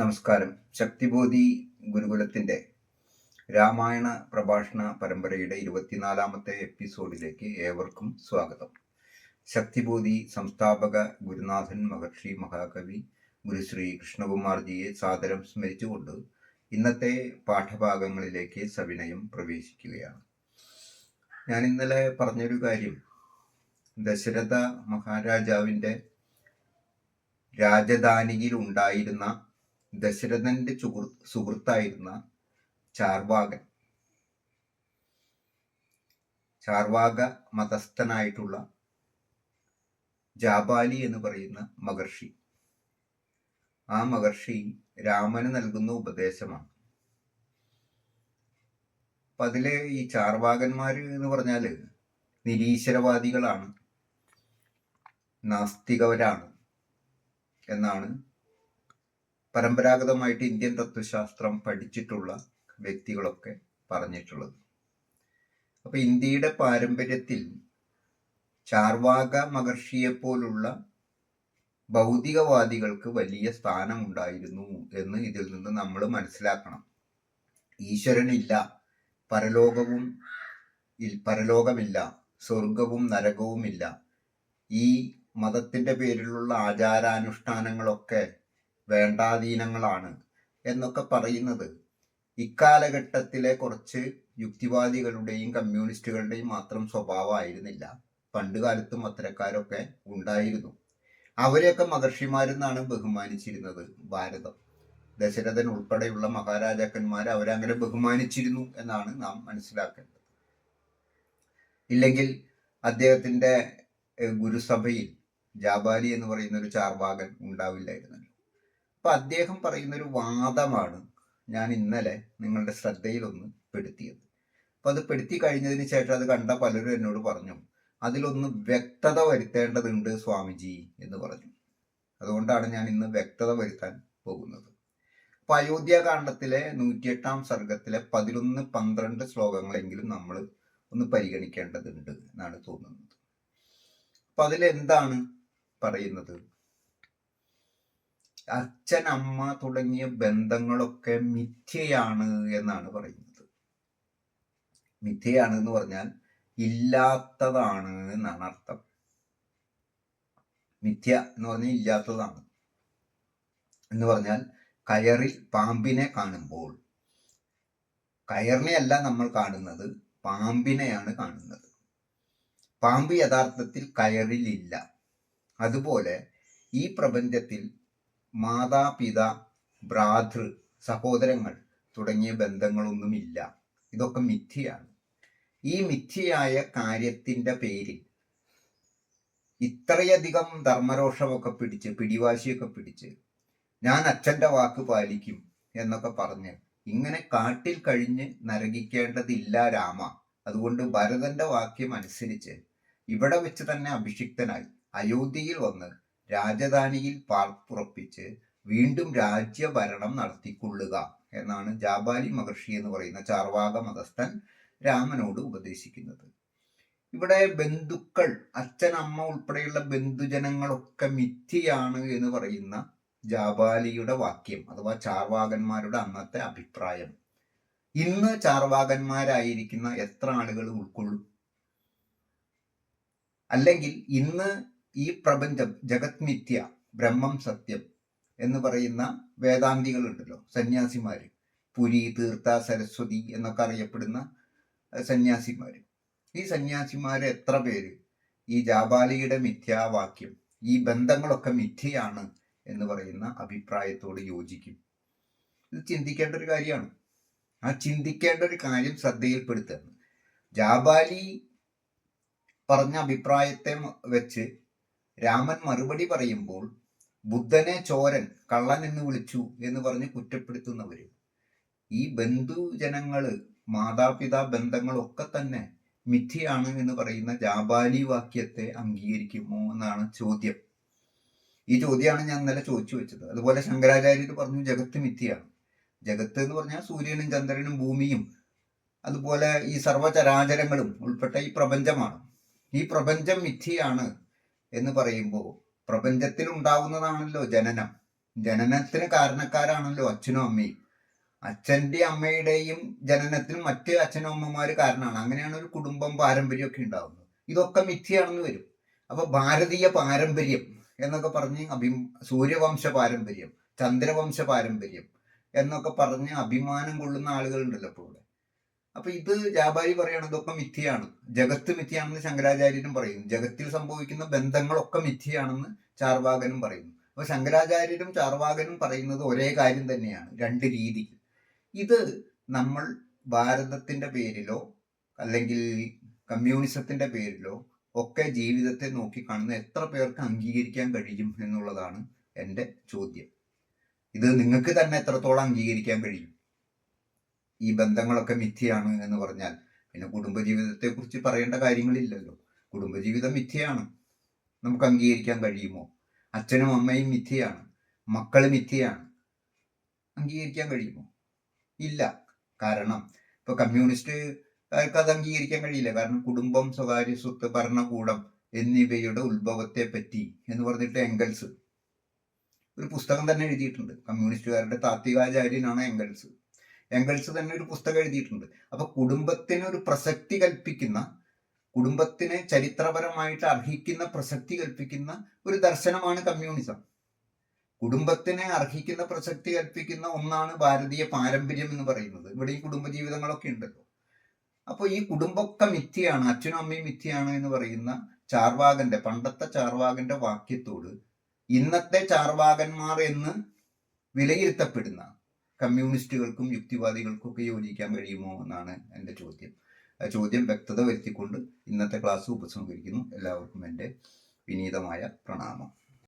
നമസ്കാരം. ശക്തിബോധി ഗുരുകുലത്തിന്റെ രാമായണ പ്രഭാഷണ പരമ്പരയുടെ ഇരുപത്തിനാലാമത്തെ എപ്പിസോഡിലേക്ക് ഏവർക്കും സ്വാഗതം. ശക്തിബോധി സംസ്ഥാപക ഗുരുനാഥൻ മഹർഷി മഹാകവി ഗുരുശ്രീ കൃഷ്ണകുമാർജിയെ സാദരം സ്മരിച്ചുകൊണ്ട് ഇന്നത്തെ പാഠഭാഗങ്ങളിലേക്ക് സവിനയം പ്രവേശിക്കുകയാണ്. ഞാൻ ഇന്നലെ പറഞ്ഞൊരു കാര്യം. ദശരഥ മഹാരാജാവിന്റെ രാജധാനിയിൽ ഉണ്ടായിരുന്ന ദശരഥന്റെ സുഹൃ സുഹൃത്തായിരുന്ന ചാർവാകൻ. ചാർവാക മതസ്ഥനായിട്ടുള്ള ജാബാലി എന്ന് പറയുന്ന മഹർഷി. ആ മഹർഷി രാമന് നൽകുന്ന ഉപദേശമാണ്. അപ്പൊ അതിലെ ഈ ചാർവാകന്മാര് എന്ന് പറഞ്ഞാൽ നിരീശ്വരവാദികളാണ്. നാസ്തികവരാണ് എന്നാണ് പരമ്പരാഗതമായിട്ട് ഇന്ത്യൻ തത്വശാസ്ത്രം പഠിച്ചിട്ടുള്ള വ്യക്തികളൊക്കെ പറഞ്ഞിട്ടുള്ളത്. അപ്പൊ ഇന്ത്യയുടെ പാരമ്പര്യത്തിൽ ചാർവാക മഹർഷിയെ പോലുള്ള ഭൗതികവാദികൾക്ക് വലിയ സ്ഥാനമുണ്ടായിരുന്നു എന്ന് ഇതിൽ നിന്ന് നമ്മൾ മനസ്സിലാക്കണം. ഈശ്വരനില്ല പരലോകവും പരലോകമില്ല സ്വർഗവും നരകവുമില്ല. ഈ മതത്തിന്റെ പേരിലുള്ള ആചാരാനുഷ്ഠാനങ്ങളൊക്കെ വേണ്ടാധീനങ്ങളാണ് എന്നൊക്കെ പറയുന്നത്. ഇക്കാലഘട്ടത്തിലെ കുറച്ച് യുക്തിവാദികളുടെയും കമ്മ്യൂണിസ്റ്റുകളുടെയും മാത്രം സ്വഭാവമായിരുന്നില്ല. പണ്ട് കാലത്തും അത്തരക്കാരൊക്കെ ഉണ്ടായിരുന്നു. അവരെയൊക്കെ മഹർഷിമാരെന്നാണ് ബഹുമാനിച്ചിരുന്നത് ഭാരതം. ദശരഥൻ ഉൾപ്പെടെയുള്ള മഹാരാജാക്കന്മാർ അവരങ്ങനെ ബഹുമാനിച്ചിരുന്നു എന്നാണ് നാം മനസ്സിലാക്കേണ്ടത്. ഇല്ലെങ്കിൽ അദ്ദേഹത്തിന്റെ ഗുരുസഭയിൽ ജാബാലി എന്ന് പറയുന്ന ഒരു ചാർവാകൻ ഉണ്ടാവില്ലായിരുന്നല്ലോ. അപ്പൊ അദ്ദേഹം പറയുന്ന ഒരു വാദമാണ് ഞാൻ ഇന്നലെ നിങ്ങളുടെ ശ്രദ്ധയിലൊന്ന് പെടുത്തിയത്. അപ്പൊ അത് പെടുത്തി കഴിഞ്ഞതിന് ശേഷം അത് കണ്ട പലരും എന്നോട് പറഞ്ഞു അതിലൊന്ന് വ്യക്തത വരുത്തേണ്ടതുണ്ട് സ്വാമിജി എന്ന് പറഞ്ഞു. അതുകൊണ്ടാണ് ഞാൻ ഇന്ന് വ്യക്തത വരുത്താൻ പോകുന്നത്. അപ്പൊ അയോധ്യാകാന്ഡത്തിലെ നൂറ്റിയെട്ടാം സർഗത്തിലെ പതിനൊന്ന് പന്ത്രണ്ട് ശ്ലോകങ്ങളെങ്കിലും നമ്മൾ ഒന്ന് പരിഗണിക്കേണ്ടതുണ്ട് എന്നാണ് തോന്നുന്നത്. അപ്പൊ അതിലെന്താണ് പറയുന്നത്? അച്ഛൻ അമ്മ തുടങ്ങിയ ബന്ധങ്ങളൊക്കെ മിഥ്യയാണ് എന്നാണ് പറയുന്നത്. മിഥ്യയാണ് എന്ന് പറഞ്ഞാൽ ഇല്ലാത്തതാണ് എന്നാണ് അർത്ഥം. മിഥ്യ എന്ന് പറഞ്ഞാൽ ഇല്ലാത്തതാണ്. എന്ന് പറഞ്ഞാൽ കയറിൽ പാമ്പിനെ കാണുമ്പോൾ കയറിനെ അല്ല നമ്മൾ കാണുന്നത് പാമ്പിനെയാണ് കാണുന്നത്. പാമ്പ് യഥാർത്ഥത്തിൽ കയറിലില്ല. അതുപോലെ ഈ പ്രപഞ്ചത്തിൽ മാതാപിത ഭ്രാതൃ സഹോദരങ്ങൾ തുടങ്ങിയ ബന്ധങ്ങളൊന്നുമില്ല. ഇതൊക്കെ മിഥ്യയാണ്. ഈ മിഥ്യയായ കാര്യത്തിന്റെ പേരിൽ ഇത്രയധികം ധർമ്മരോഷമൊക്കെ പിടിച്ച് പിടിവാശിയൊക്കെ പിടിച്ച് ഞാൻ അച്ഛന്റെ വാക്ക് പാലിക്കും എന്നൊക്കെ പറഞ്ഞ് ഇങ്ങനെ കാട്ടിൽ കഴിഞ്ഞ് നരകിക്കേണ്ടതില്ല രാമ. അതുകൊണ്ട് ഭരതന്റെ വാക്യം അനുസരിച്ച് ഇവിടെ വെച്ച് തന്നെ അഭിഷിക്തനായി അയോധ്യയിൽ വന്ന് രാജധാനിയിൽ പാർപ്പുറപ്പിച്ച് വീണ്ടും രാജ്യഭരണം നടത്തിക്കൊള്ളുക എന്നാണ് ജാബാലി മഹർഷി എന്ന് പറയുന്ന ചാർവാക മതസ്ഥൻ രാമനോട് ഉപദേശിക്കുന്നത്. ഇവിടെ ബന്ധുക്കൾ അച്ഛൻ അമ്മ ഉൾപ്പെടെയുള്ള ബന്ധുജനങ്ങളൊക്കെ മിഥ്യയാണ് എന്ന് പറയുന്ന ജാബാലിയുടെ വാക്യം അഥവാ ചാർവാകന്മാരുടെ അന്നത്തെ അഭിപ്രായം. ഇന്ന് ചാർവാകന്മാരായിരിക്കുന്ന എത്ര ആളുകൾ ഉൾക്കൊള്ളും? അല്ലെങ്കിൽ ഇന്ന് ഈ പ്രപഞ്ചം ജഗത് മിഥ്യ ബ്രഹ്മം സത്യം എന്ന് പറയുന്ന വേദാന്തികളുണ്ടല്ലോ സന്യാസിമാർ പുരി തീർത്ഥ സരസ്വതി എന്നൊക്കെ അറിയപ്പെടുന്ന സന്യാസിമാർ ഈ സന്യാസിമാർ എത്ര പേര്? ഈ ജാബാലിയുടെ മിഥ്യാവാക്യം ഈ ബന്ധങ്ങളൊക്കെ മിഥ്യയാണ് എന്ന് പറയുന്ന അഭിപ്രായത്തോട് യോജിക്കും. ഇത് ചിന്തിക്കേണ്ട ഒരു കാര്യമാണ്. ആ ചിന്തിക്കേണ്ട ഒരു കാര്യം ശ്രദ്ധയിൽപ്പെടുത്തുകയാണ് ജാബാലി പറഞ്ഞ അഭിപ്രായത്തെ വെച്ച് രാമൻ മറുപടി പറയുമ്പോൾ ബുദ്ധനെ ചോരൻ കള്ളൻ എന്ന് വിളിച്ചു എന്ന് പറഞ്ഞ് കുറ്റപ്പെടുത്തുന്നവര്. ഈ ബന്ധുജനങ്ങൾ മാതാപിതാ ബന്ധങ്ങളൊക്കെ തന്നെ മിഥ്യയാണ് എന്ന് പറയുന്ന ജാബാലി വാക്യത്തെ അംഗീകരിക്കുമോ എന്നാണ് ചോദ്യം. ഈ ചോദ്യമാണ് ഞാൻ ഇന്നലെ ചോദിച്ചു വെച്ചത്. അതുപോലെ ശങ്കരാചാര്യർ പറഞ്ഞു ജഗത്ത് മിഥ്യയാണ്. ജഗത്ത് എന്ന് പറഞ്ഞാൽ സൂര്യനും ചന്ദ്രനും ഭൂമിയും. അതുപോലെ ഈ സർവചരാചരങ്ങളും ഉൾപ്പെട്ട ഈ പ്രപഞ്ചമാണ്. ഈ പ്രപഞ്ചം മിഥ്യയാണ് എന്ന് പറയുമ്പോൾ പ്രപഞ്ചത്തിൽ ഉണ്ടാകുന്നതാണല്ലോ ജനനം. ജനനത്തിന് കാരണക്കാരാണല്ലോ അച്ഛനും അമ്മയും. അച്ഛന്റെ അമ്മയുടെയും ജനനത്തിനും മറ്റ് അച്ഛനും അമ്മമാർ കാരണമാണ്. അങ്ങനെയാണ് ഒരു കുടുംബം പാരമ്പര്യമൊക്കെ ഉണ്ടാകുന്നത് ഇതൊക്കെ മിഥ്യയാണെന്ന് വരും. അപ്പൊ ഭാരതീയ പാരമ്പര്യം എന്നൊക്കെ പറഞ്ഞ് അഭി സൂര്യവംശ പാരമ്പര്യം ചന്ദ്രവംശ പാരമ്പര്യം എന്നൊക്കെ പറഞ്ഞ് അഭിമാനം കൊള്ളുന്ന ആളുകളുണ്ടല്ലോ ഇപ്പോൾ ഇവിടെ. അപ്പൊ ഇത് വ്യാപാരി പറയണം ഇതൊക്കെ മിഥ്യയാണ്. ജഗത്ത് മിഥ്യയാണെന്ന് ശങ്കരാചാര്യനും പറയുന്നു. ജഗത്തിൽ സംഭവിക്കുന്ന ബന്ധങ്ങളൊക്കെ മിഥ്യയാണെന്ന് ചാർവാകനും പറയുന്നു. അപ്പൊ ശങ്കരാചാര്യരും ചാർവാകനും പറയുന്നത് ഒരേ കാര്യം തന്നെയാണ് രണ്ട് രീതി ഇത് നമ്മൾ ഭാരതത്തിന്റെ പേരിലോ അല്ലെങ്കിൽ കമ്മ്യൂണിസത്തിന്റെ പേരിലോ ഒക്കെ ജീവിതത്തെ നോക്കി കാണുന്ന എത്ര പേർക്ക് അംഗീകരിക്കാൻ കഴിയും എന്നുള്ളതാണ് എന്റെ ചോദ്യം. ഇത് നിങ്ങൾക്ക് തന്നെ എത്രത്തോളം അംഗീകരിക്കാൻ കഴിയും? ഈ ബന്ധങ്ങളൊക്കെ മിഥ്യയാണ് എന്ന് പറഞ്ഞാൽ പിന്നെ കുടുംബജീവിതത്തെ കുറിച്ച് പറയേണ്ട കാര്യങ്ങളില്ലല്ലോ. കുടുംബജീവിതം മിഥ്യയാണ്. നമുക്ക് അംഗീകരിക്കാൻ കഴിയുമോ? അച്ഛനും അമ്മയും മിഥ്യയാണ്. മക്കൾ മിഥ്യയാണ്. അംഗീകരിക്കാൻ കഴിയുമോ? ഇല്ല. കാരണം ഇപ്പൊ കമ്മ്യൂണിസ്റ്റുകാർക്ക് അത് അംഗീകരിക്കാൻ കഴിയില്ല. കാരണം കുടുംബം സ്വകാര്യ സ്വത്ത് ഭരണകൂടം എന്നിവയുടെ ഉത്ഭവത്തെ പറ്റി എന്ന് പറഞ്ഞിട്ട് എംഗൽസ്. ഒരു പുസ്തകം തന്നെ എഴുതിയിട്ടുണ്ട്. കമ്മ്യൂണിസ്റ്റുകാരുടെ താത്വികാചാര്യനാണ് എംഗൽസ്. എംഗൽസ് തന്നെ ഒരു പുസ്തകം എഴുതിയിട്ടുണ്ട്. അപ്പൊ കുടുംബത്തിന് ഒരു പ്രസക്തി കൽപ്പിക്കുന്ന കുടുംബത്തിനെ ചരിത്രപരമായിട്ട് അർഹിക്കുന്ന പ്രസക്തി കൽപ്പിക്കുന്ന ഒരു ദർശനമാണ് കമ്മ്യൂണിസം. കുടുംബത്തിനെ അർഹിക്കുന്ന പ്രസക്തി കൽപ്പിക്കുന്ന ഒന്നാണ് ഭാരതീയ പാരമ്പര്യം എന്ന് പറയുന്നത്. ഇവിടെ ഈ കുടുംബജീവിതങ്ങളൊക്കെ ഉണ്ടല്ലോ. അപ്പോൾ ഈ കുടുംബമൊക്കെ മിഥ്യയാണ് അച്ഛനും അമ്മയും മിഥ്യയാണ് എന്ന് പറയുന്ന ചാർവാകന്റെ പണ്ടത്തെ ചാർവാകന്റെ വാക്യത്തോട് ഇന്നത്തെ ചാർവാകന്മാർ എന്ന് വിലയിരുത്തപ്പെടുന്ന കമ്മ്യൂണിസ്റ്റുകൾക്കും യുക്തിവാദികൾക്കും ഒക്കെ യോജിക്കാൻ കഴിയുമോ എന്നാണ് എന്റെ ചോദ്യം. ആ ചോദ്യം വ്യക്തത വരുത്തിക്കൊണ്ട് ഇന്നത്തെ ക്ലാസ് ഉപസംഹരിക്കുന്നു. എല്ലാവർക്കും എന്റെ വിനീതമായ പ്രണാമം.